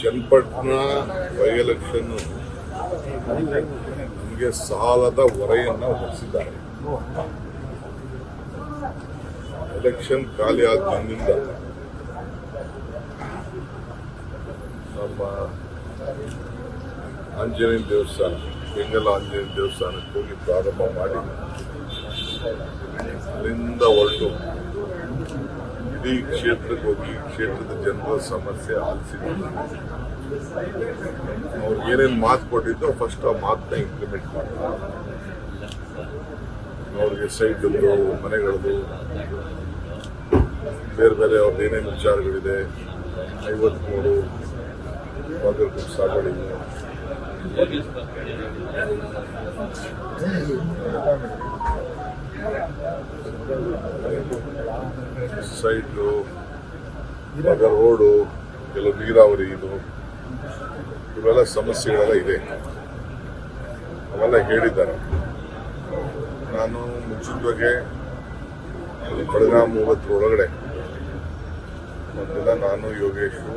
Channapatna by election ನಮಗೆ ಸಾಲದ ಹೊರೆಯನ್ನು ಹೊರಿಸಿದ್ದಾರೆ. ಎಲೆಕ್ಷನ್ ಖಾಲಿ ಆದ ದಿನದಿಂದ ನಮ್ಮ ಆಂಜನೇಯ ದೇವಸ್ಥಾನ ಬೆಂಗಲ ಆಂಜನೇಯ ದೇವಸ್ಥಾನಕ್ಕೆ ಹೋಗಿ ಪ್ರಾರಂಭ ಮಾಡಿ ಅಲ್ಲಿಂದ ಹೊರಟು. ಇಡೀ ಕ್ಷೇತ್ರಕ್ಕೆ ಹೋಗಿ ಕ್ಷೇತ್ರದ ಜನರ ಸಮಸ್ಯೆ ಆಲಿಸಿದ್ರು ಅವ್ರು ಏನೇನು ಮಾತು ಕೊಟ್ಟಿದ್ದೋ ಫಸ್ಟ್ ಆ ಮಾತನ್ನ ಇಂಪ್ಲಿಮೆಂಟ್ ಮಾಡ್ತಾರೆ. ಅವ್ರಿಗೆ ಸೈಟ್ದು ಮನೆಗಳದು, ಬೇರೆ ಬೇರೆ ಅವ್ರದ್ದು ಏನೇನು ವಿಚಾರಗಳಿದೆ, ಐವತ್ಮೂರು ಬಾಗಲಕೋಟೆ ಸಾಗುವಳಿ ಸೈಟು ಇವಾಗ ರೋಡು, ಕೆಲವು ನೀರಾವರಿ ಇದು, ಇವೆಲ್ಲ ಸಮಸ್ಯೆಗಳೆಲ್ಲ ಇದೆ. ಅವೆಲ್ಲ ಹೇಳಿದ್ದಾರೆ. ನಾನು ಮುಂಚಿತವಾಗಿ ಬೆಳಗಾಂ ಮೂವತ್ತರೊಳಗಡೆ ಒಂದಿನ ನಾನು, ಯೋಗೇಶು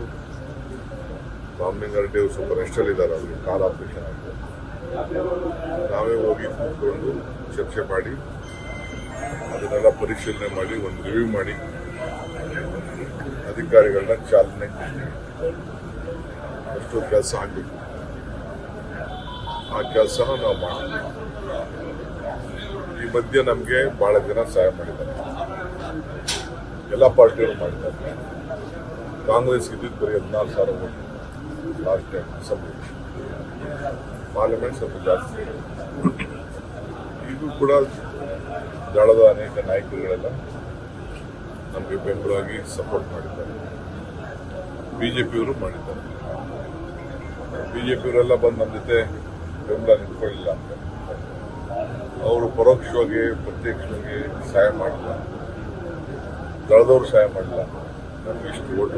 ರಾಮಲಿಂಗಾರೆಡ್ಡಿ ಅವರು ಸ್ವಲ್ಪ ರೆಸ್ಟಲ್ಲಿದ್ದಾರೆ ಅವ್ರಿಗೆ ಕಾಲ್ ಆಪರೇಷನ್ ಆಗಿದೆ. ನಾವೇ ಹೋಗಿ ಕೂತ್ಕೊಂಡು ಚರ್ಚೆ ಮಾಡಿ ಅದನ್ನೆಲ್ಲ ಪರಿಶೀಲನೆ ಮಾಡಿ, ಒಂದು ರಿವ್ಯೂ ಮಾಡಿ, ಅಧಿಕಾರಿಗಳನ್ನ ಚಾಲನೆ ಅಷ್ಟು ಕೆಲಸ ಆಗಬೇಕು. ಆ ಕೆಲಸ ನಾವು ಈ ಮಧ್ಯೆ ನಮಗೆ ಬಹಳ ಜನ ಸಹಾಯ ಮಾಡಿದ್ದಾರೆ. ಎಲ್ಲ ಪಾರ್ಟಿಯವರು ಮಾಡಿದ್ದಾರೆ. ಕಾಂಗ್ರೆಸ್ ಇದ್ದಿದ್ದು ಬರೀ ಹದಿನಾರು ಸಾವಿರ vote. Last time assembly parliament ಸ್ವಲ್ಪ ಜಾಸ್ತಿ. ಇದು ಕೂಡ ದಳದ ಅನೇಕ ನಾಯಕರುಗಳೆಲ್ಲ ನಮಗೆ ಬೆಂಬಲವಾಗಿ ಸಪೋರ್ಟ್ ಮಾಡಿದ್ದಾರೆ. ಬಿಜೆಪಿಯವರು ಮಾಡಿದ್ದಾರೆ. ಬಿಜೆಪಿಯವರೆಲ್ಲ ಬಂದು ನಮ್ಮ ಜೊತೆ ಬೆಂಬಲ ನಿಂತ್ಕೊಳ್ಳಿಲ್ಲ ಅಂತ. ಅವರು ಪರೋಕ್ಷವಾಗಿ, ಪ್ರತ್ಯಕ್ಷವಾಗಿ ಸಹಾಯ ಮಾಡಿಲ್ಲ. ದಳದವರು ಸಹಾಯ ಮಾಡಿಲ್ಲ. ನಮಗೆ ಇಷ್ಟು ಓಟ್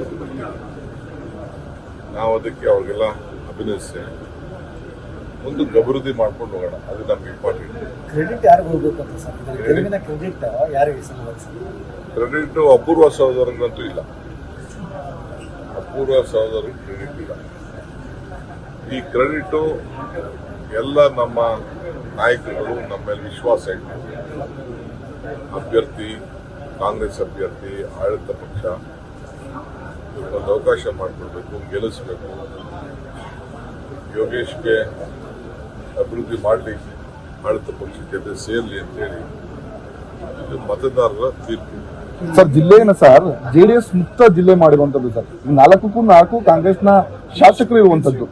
ನಾವು ಅದಕ್ಕೆ ಅವ್ರಿಗೆಲ್ಲ ಅಭಿನಯಿಸ್ತೇವೆ ಮುಂದಕ್ಕೆ ಅಭಿವೃದ್ಧಿ ಮಾಡ್ಕೊಂಡು ಹೋಗೋಣ. ಅದು ನಮ್ಗೆ ಇಂಪಾರ್ಟೆಂಟ್ ಕ್ರೆಡಿಟ್ ಯಾರಿಗೆ ಹೋಗ್ಬೇಕು ಅಂತ ಸರ್ ಕ್ರೆಡಿಟ್ ಯಾರಿಗೆ ಕ್ರೆಡಿಟ್ ಅಪೂರ್ವ ಸಹೋದರರಿಗಂತೂ ಇಲ್ಲ. ಅಪೂರ್ವ ಸಹೋದರಿಗೆ ಕ್ರೆಡಿಟ್ ಇಲ್ಲ. ಈ ಕ್ರೆಡಿಟು ಎಲ್ಲ ನಮ್ಮ ನಾಯಕರುಗಳು ನಮ್ಮ ಮೇಲೆ ವಿಶ್ವಾಸ ಇಟ್ಟು ಅಭ್ಯರ್ಥಿ ಕಾಂಗ್ರೆಸ್ ಅಭ್ಯರ್ಥಿ ಆಡಳಿತ ಪಕ್ಷ ಒಂದು ಅವಕಾಶ ಮಾಡಿಕೊಡ್ಬೇಕು ಗೆಲ್ಲಿಸಬೇಕು. ಯೋಗೇಶ್ಗೆ ಅಭಿವೃದ್ಧಿ ಮಾಡಲಿ ಆಡಳಿತ ಪಕ್ಷಕ್ಕೆ ಜೊತೆ ಸೇರಲಿ ಅಂತೇಳಿ ಇದು ಮತದಾರರ ತೀರ್ಪು. ಸರ್ ಜಿಲ್ಲೆಯನ್ನು ಸರ್ ಜೆಡಿಎಸ್ ಮುಕ್ತ ಜಿಲ್ಲೆ ಮಾಡಿರುವಂತದ್ದು ಸರ್. ನಾಲ್ಕಕ್ಕೂ ನಾಲ್ಕು ಕಾಂಗ್ರೆಸ್ನ ಶಾಸಕರು ಇರುವಂತದ್ದು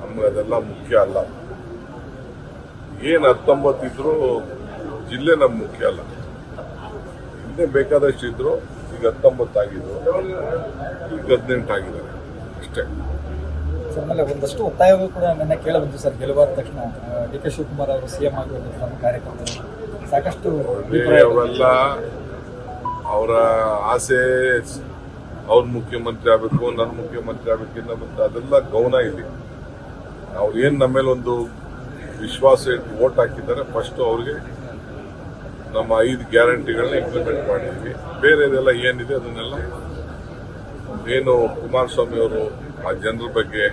ನಮ್ಗೆ ಅದೆಲ್ಲ ಮುಖ್ಯ ಅಲ್ಲ. ಏನ್ ಹತ್ತೊಂಬತ್ತು ಇದ್ರು ಜಿಲ್ಲೆ ನಮ್ ಮುಖ್ಯ ಅಲ್ಲ. ಹಿಂದೆ ಬೇಕಾದಷ್ಟು ಇದ್ರು ಈಗ ಹತ್ತೊಂಬತ್ತು ಆಗಿದ್ರು ಈಗ ಹದಿನೆಂಟು ಆಗಿದ್ದಾರೆ. ಅಷ್ಟೇ. ಆಮೇಲೆ ಒಂದಷ್ಟು ಒತ್ತಾಯಗಳು ಕೂಡ ನನ್ನ ಕೇಳಬಂತು ಸರ್. ಗೆಲುವಾದ ತಕ್ಷಣ ಡಿ ಕೆ ಶಿವಕುಮಾರ್ ಅವರು ಸಿಎಂ ಆಗಬೇಕು ನಮ್ಮ ಕಾರ್ಯಕರ್ತರು ಸಾಕಷ್ಟು ಅವರ ಆಸೆ, ಅವ್ರ ಮುಖ್ಯಮಂತ್ರಿ ಆಗಬೇಕು ನನ್ನ ಮುಖ್ಯಮಂತ್ರಿ ಆಗಬೇಕು ಇನ್ನೊಂದು ಅದೆಲ್ಲ ಗೌನ ಇಲ್ಲಿ. ಅವ್ರು ಏನು ನಮ್ಮ ಮೇಲೆ ಒಂದು ವಿಶ್ವಾಸ ಇಟ್ಟು ವೋಟ್ ಹಾಕಿದ್ದಾರೆ ಫಸ್ಟ್ ಅವ್ರಿಗೆ ನಮ್ಮ ಐದು ಗ್ಯಾರಂಟಿಗಳನ್ನ ಇಂಪ್ಲಿಮೆಂಟ್ ಮಾಡಿದ್ವಿ. ಬೇರೆದೆಲ್ಲ ಏನಿದೆ ಅದನ್ನೆಲ್ಲ ಏನು ಕುಮಾರಸ್ವಾಮಿ ಅವರು ಆ ಜನರ ಬಗ್ಗೆ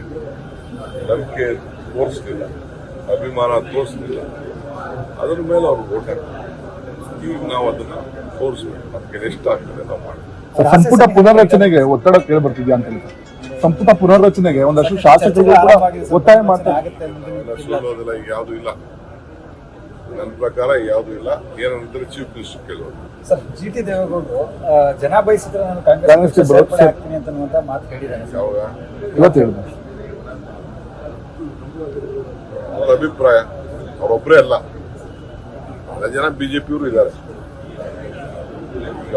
ನಂಬಿಕೆ ತೋರಿಸ್ತಿಲ್ಲ ಅಭಿಮಾನ ತೋರಿಸ್ಲಿಲ್ಲ. ಅದರ ಮೇಲೆ ಅವ್ರು ಓಟ್ ಹಾಕ್ತಾರೆ. ಈಗ ನಾವು ಅದನ್ನ ತೋರಿಸ್ಬೇಕು. ಅದಕ್ಕೆ ಎಷ್ಟು ಆಗ್ತದೆ ನಾವು ಮಾಡ್ತೀವಿ ಸಂಪುಟ ಪುನರ್ರಚನೆಗೆ ಒತ್ತಡ ಕೇಳಿ ಬರ್ತಿದ್ಯಾ ಅಂತ ಹೇಳಿ. ಸಂಪುಟ ಪುನರ್ರಚನೆಗೆ ಒಂದಷ್ಟು ಶಾಸಕರು ಕೂಡ ಒತ್ತಾಯ ಮಾಡ್ತಾರೆ ಯಾವುದು ಇಲ್ಲ. ನನ್ನ ಪ್ರಕಾರ ಯಾವುದು ಇಲ್ಲ. ಏನಂದ್ರೆ ಚೀಫ್ ಮಿನಿಸ್ಟರ್ ಕೇಳೋದು. ಸರ್ ಜಿ ಟಿ ದೇವೇಗೌಡರು ಜನ ಬಯಸಿದ್ರೆ ನಾನು ಕಾಂಗ್ರೆಸ್ ಸೇರ್ಪಡೆ ಆಗ್ತೀನಿ ಅಂತ ಮಾತು ಹೇಳಿದ್ದಾರೆ. ಸರ್. ಇವತ್ತು ಹೇಳಿದ್ರು ಅವ್ರ ಅಭಿಪ್ರಾಯ ಅವರೊಬ್ಬರೇ ಅಲ್ಲ. ಬಹಳ ಜನ ಬಿಜೆಪಿಯವರು ಇದ್ದಾರೆ.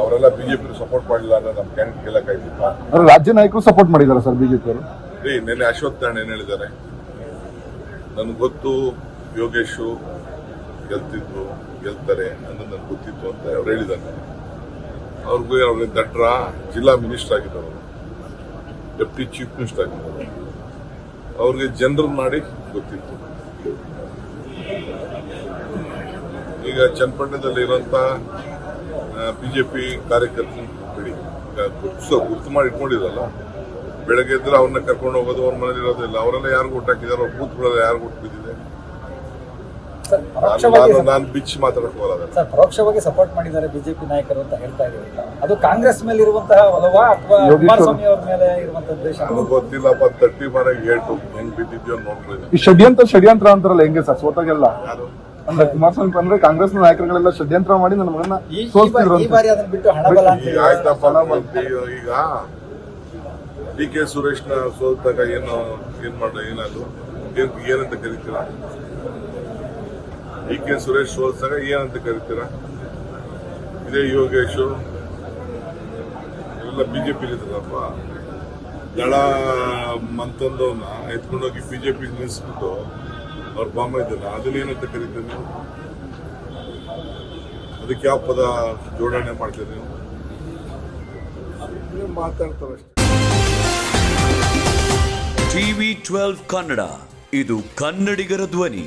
ಅವರೆಲ್ಲ ಬಿಜೆಪಿ ಸಪೋರ್ಟ್ ಮಾಡಿಲ್ಲ ಅಂದ್ರೆ ನಮ್ಮ ಕ್ಯಾಂಡಿಡೇಟ್ ಗೆಲ್ಲಕ್ಕಾಗಿಲ್ಲ ರಾಜ್ಯ ನಾಯಕರು ಸಪೋರ್ಟ್ ಮಾಡಿದ್ದಾರೆ ಸರ್ ಬಿಜೆಪಿ ಅವರು ರೀ ನಿನ್ನೆ ಅಶ್ವತ್ಥ ನಾರಾಯಣ ಏನ್ ಹೇಳಿದ್ದಾರೆ. ನನ್ಗೆ ಗೊತ್ತು ಯೋಗೇಶು ಗೆಲ್ತಿದ್ರು, ಗೆಲ್ತಾರೆ ಅನ್ನೋದು ನನ್ಗೆ ಗೊತ್ತಿತ್ತು ಅಂತ ಅವ್ರು ಹೇಳಿದ್ದಾರೆ. ಅವ್ರಿಗೂ ಅವ್ರಿಗೆ ದಟ್ರ ಜಿಲ್ಲಾ ಮಿನಿಸ್ಟರ್ ಆಗಿದ್ದವರು, ಡೆಪ್ಟಿ ಚೀಫ್ ಮಿನಿಸ್ಟರ್ ಆಗಿದ್ದವರು. ಅವ್ರಿಗೆ ಜನರಲ್ ಮಾಡಿ ಗೊತ್ತಿತ್ತು. ಈಗ ಚನ್ನಪಟ್ಟಣದಲ್ಲಿ ಇರುವಂತ ಬಿಜೆಪಿ ಕಾರ್ಯಕರ್ತರು ಬಿಡಿ ಗುರುತಿಸೋ, ಗುರ್ತು ಮಾಡಿ ಇಟ್ಕೊಂಡಿರಲ್ಲ ಬೆಳಗ್ಗೆ ಎದ್ರೆ ಅವ್ರನ್ನ ಕರ್ಕೊಂಡು ಹೋಗೋದು, ಅವ್ರ ಮನೇಲಿ ಇರೋದಿಲ್ಲ ಅವರೆಲ್ಲ ಯಾರು ಹಾಕಿದಾರೆ ಅವ್ರ ಬೂತ್ಗಳೆಲ್ಲ ಯಾರು ಊಟ ಬಿದ್ದಿದೆ? ಸರ್ ಪರೋಕ್ಷವಾಗಿ ನಾನು- ನಾನು ಬಿಚ್ಚಿ ಮಾತಾಡಕ್ ಹೋಗಲ್ಲ ಸರ್ ಪರೋಕ್ಷವಾಗಿ ಸಪೋರ್ಟ್ ಮಾಡಿದ್ದಾರೆ ಬಿಜೆಪಿ ನಾಯಕರು ಅಂತ ಹೇಳ್ತಾ ಇದ್ದೀವಿ ಅದು ಕಾಂಗ್ರೆಸ್ ಮೇಲೆ ಇರುವಂತಹ ಒಲವಾ ಅಥವಾ. ಕುಮಾರಸ್ವಾಮಿ ಅವ್ರ ಮೇಲೆ ಇರುವಂತಹ ದ್ವೇಷ? ನನಗೆ ಗೊತ್ತಿಲ್ಲಪ್ಪ ತಟ್ಟಿ ಮನೆಗೆ ಏಟು ಹೆಂಗ್ ಬಿದ್ದಿದ್ಯೋ ಈ ಷಡ್ಯಂತ್ರ ಷಡ್ಯಂತ್ರ ಅಂತಾರಲ್ಲ ಹೆಂಗೆ ಸರ್? ಸೋತಾಗೆಲ್ಲ? ಯಾರು? ಅಂದ್ರೆ ಕುಮಾರಸ್ವಾಮಿ ಅಂದ್ರೆ ಕಾಂಗ್ರೆಸ್ ನಾಯಕರುಗಳೆಲ್ಲ ಷಡ್ಯಂತ್ರ ಮಾಡಿ ನನ್ನ ಮಗನ ಈ ಈ ಸೋಲ್ತಿದ್ರು ಬಾರಿ- ಈ ಅಂತ ಬಾರಿ ಅದನ್ನ ಬಿಟ್ಟು ಹಣ ಬಲ ಅಂತ ಈಗ ಆಯ್ತಪ್ಪ ಡಿ ಕೆ ಸುರೇಶ್ನ ಸೋತಾಗ ಏನು ಏನ್ ಮಾಡ ಏನಾದ್ರು? ಏನ್ ಏನಂತ ಕರಿತೀರಾ? ಡಿ ಕೆ ಸುರೇಶ್ ಸೋಲ್ಸಾಗ ಏನಂತ ಕರಿತೀರಾ? ಇದೇ ಯೋಗೇಶ್. ಎಲ್ಲ ಬಿಜೆಪಿ ಇದ್ದಾರಪ್ಪ ದಳ ಮಂತಂದವನ್ನ ಎತ್ಕೊಂಡೋಗಿ ಬಿಜೆಪಿ ನಿಲ್ಲಿಸ್ಬಿಟ್ಟು ಅವ್ರ ಬಾಂಬ ಇದ್ದಲ್ಲ ಅದನ್ನೇನಂತ ಕರಿತೀರಿ ನೀವು? ಅದಕ್ಕೆ ಯಾವ ಪದ ಜೋಡಣೆ ಮಾಡ್ತೀರಿ ನೀವು? ನೀವು ಮಾತಾಡ್ತಾರಷ್ಟೇ. ಟಿವಿ ಟ್ವೆಲ್ವ್ ಕನ್ನಡ ಇದು ಕನ್ನಡಿಗರ ಧ್ವನಿ.